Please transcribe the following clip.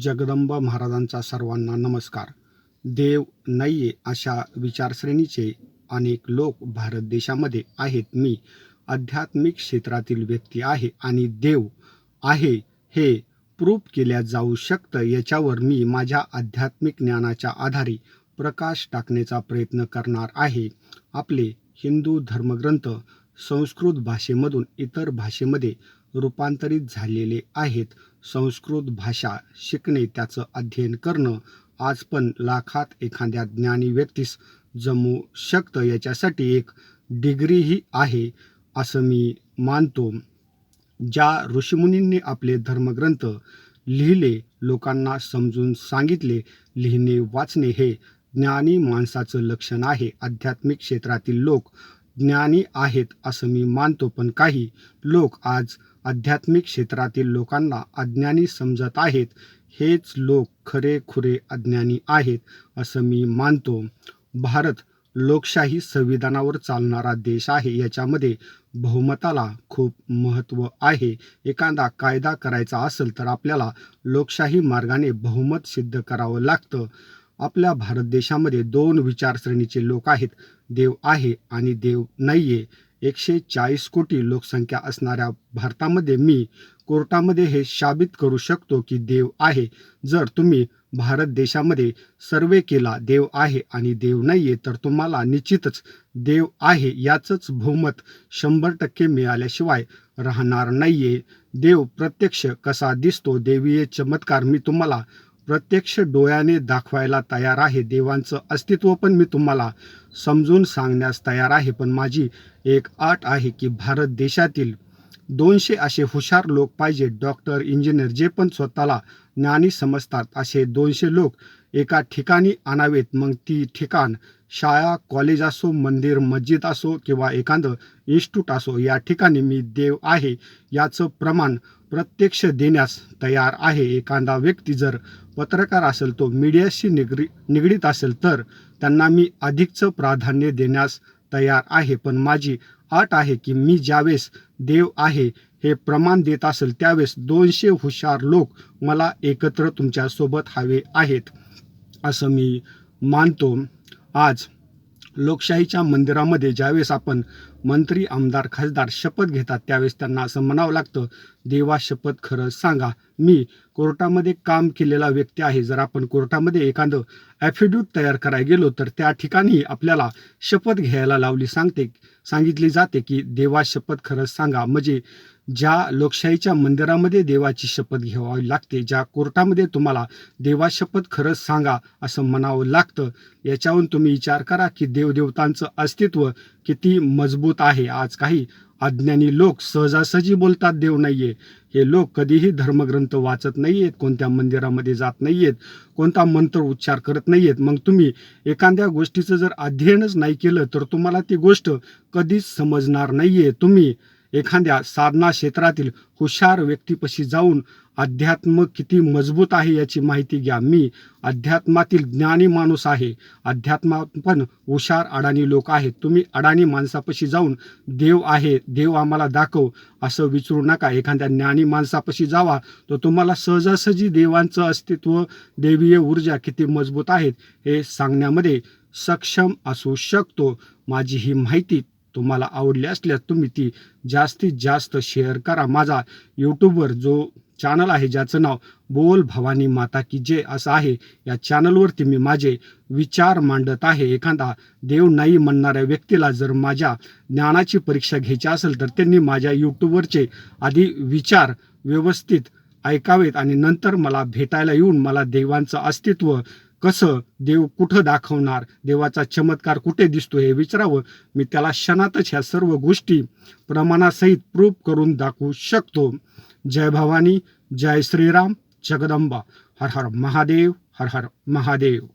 जगदंबा महाराजांचा सर्वांना नमस्कार. देव नाहीये अशा विचारश्रेणीचे अनेक लोक भारत देशामध्ये आहेत. मी आध्यात्मिक क्षेत्रातील व्यक्ती आहे आणि देव आहे हे प्रूफ केल्या जाऊ शकतं. याच्यावर मी माझ्या आध्यात्मिक ज्ञानाच्या आधारे प्रकाश टाकण्याचा प्रयत्न करणार आहे. आपले हिंदू धर्मग्रंथ संस्कृत भाषेमधून इतर भाषेमध्ये रूपांतरित झालेले आहेत. संस्कृत भाषा शिकणे त्याचं अध्ययन करणं आज पण लाखात एखाद्या ज्ञानी व्यक्तीस जमू शकतं. याच्यासाठी एक डिग्रीही आहे असं मी मानतो. ज्या ऋषीमुनींनी आपले धर्मग्रंथ लिहिले लोकांना समजून सांगितले लिहिणे वाचणे हे ज्ञानी माणसाचं लक्षण आहे. आध्यात्मिक क्षेत्रातील लोक ज्ञानी आहेत असं मी मानतो. पण काही लोक आज आध्यात्मिक क्षेत्रातील लोकांना अज्ञानी समजत आहेत. हेच लोक खरे खुरे अज्ञानी आहेत असं मी मानतो. भारत लोकशाही संविधानावर चालणारा देश आहे. याच्यामध्ये बहुमताला खूप महत्त्व आहे. एखादा कायदा करायचा असेल तर आपल्याला लोकशाही मार्गाने बहुमत सिद्ध करावं लागतं. आपल्या भारत देशामध्ये दोन विचारश्रेणीचे लोक आहेत. देव आहे आणि देव नाही आहे एकशे चाळीस कोटी लोकसंख्या असणाऱ्या भारतामध्ये मी कोर्टामध्ये हे साबित करू शकतो की देव आहे. जर तुम्ही भारत देशामध्ये सर्वे केला देव आहे आणि देव नाही आहे तर तुम्हाला निश्चितच देव आहे याचंच बहुमत शंभर टक्के मिळाल्याशिवाय राहणार नाही आहे देव प्रत्यक्ष कसा दिसतो देवीय चमत्कार मी तुम्हाला प्रत्यक्ष डोळ्याने दाखवायला तयार आहे. देवांचं अस्तित्व पण मी तुम्हाला समजून सांगण्यास तयार आहे. पण माझी एक अट आहे की भारत देशातील दोनशे असे हुशार लोक पाहिजे. डॉक्टर इंजिनियर जे पण स्वतःला ज्ञानी समजतात असे दोनशे लोक एका ठिकाणी आणावेत. मग ती ठिकाण शाळा कॉलेज असो मंदिर मस्जिद असो किंवा एखादं इन्स्टिट्यूट असो या ठिकाणी मी देव आहे याचं प्रमाण प्रत्यक्ष देण्यास तयार आहे. एखादा व्यक्ती जर पत्रकार असेल तो मीडियाशी निगडी निगडीत असेल तर त्यांना मी अधिकचं प्राधान्य देण्यास तयार आहे. पण माझी अट आहे की मी ज्यावेळेस देव आहे हे प्रमाण देत असेल त्यावेळेस दोनशे हुशार लोक मला एकत्र तुमच्यासोबत हवे आहेत. असं मी मानतो. आज लोकशाहीच्या मंदिरामध्ये ज्यावेळेस आपण मंत्री आमदार खासदार शपथ घेतात त्यावेळेस त्यांना असं म्हणावं लागतं देवा शपथ खरं सांगा. मी कोर्टामध्ये काम केलेला व्यक्ती आहे. जर आपण कोर्टामध्ये एखादं ॲफिड्यूट तयार करायला गेलो तर त्या ठिकाणी आपल्याला शपथ घ्यायला लावली सांगते सांगितली जाते की देवा शपथ खरंच सांगा. म्हणजे ज्या लोकशाहीच्या मंदिरामध्ये देवाची शपथ घ्यावी लागते ज्या कोर्टामध्ये तुम्हाला देवा शपथ खरंच सांगा असं म्हणावं लागतं याच्यावरून तुम्ही विचार करा की देवदेवतांचं अस्तित्व किती मजबूत आहे. आज काही अज्ञानी लोक सहजासहजी बोलतात देव नाही आहे हे लोक कधीही धर्मग्रंथ वाचत नाही आहेत कोणत्या मंदिरामध्ये जात नाही आहेत कोणता मंत्र उच्चार करत नाही आहेत मग तुम्ही एखाद्या गोष्टीचं जर अध्ययनच नाही केलं तर तुम्हाला ती गोष्ट कधीच समजणार नाही आहे तुम्ही एखाद्या साधना क्षेत्रातील हुशार व्यक्तीपाशी जाऊन अध्यात्म किती मजबूत आहे याची माहिती घ्या. मी अध्यात्मातील ज्ञानी माणूस आहे. अध्यात्मात पण हुशार अडाणी लोक आहेत. तुम्ही अडाणी माणसापाशी जाऊन देव आहे देव आम्हाला दाखव असं विचारू नका. एखाद्या ज्ञानी माणसापाशी जावा तर तुम्हाला सहजासहजी देवांचं अस्तित्व देवीय ऊर्जा किती मजबूत आहेत हे सांगण्यामध्ये सक्षम असू शकतो. माझी ही माहिती तुम्हाला आवडली असल्यास तुम्ही ती जास्तीत जास्त शेअर करा. माझा यूट्यूबवर जो चॅनल आहे ज्याचं नाव बोल भवानी माता की जे असं आहे या चॅनलवरती मी माझे विचार मांडत आहे. एखादा देव नाही म्हणणाऱ्या व्यक्तीला जर माझ्या ज्ञानाची परीक्षा घ्यायची असेल तर त्यांनी माझ्या यूट्यूबवरचे आधी विचार व्यवस्थित ऐकावेत आणि नंतर मला भेटायला येऊन मला देवांचं अस्तित्व कसं देव कुठं दाखवणार? देवाचा चमत्कार कुठे दिसतो हे विचारावं. मी त्याला क्षणातच ह्या सर्व गोष्टी प्रमाणासहित प्रूफ करून दाखवू शकतो. जय भवानी जय श्रीराम जगदंबा. हर हर महादेव हर हर महादेव.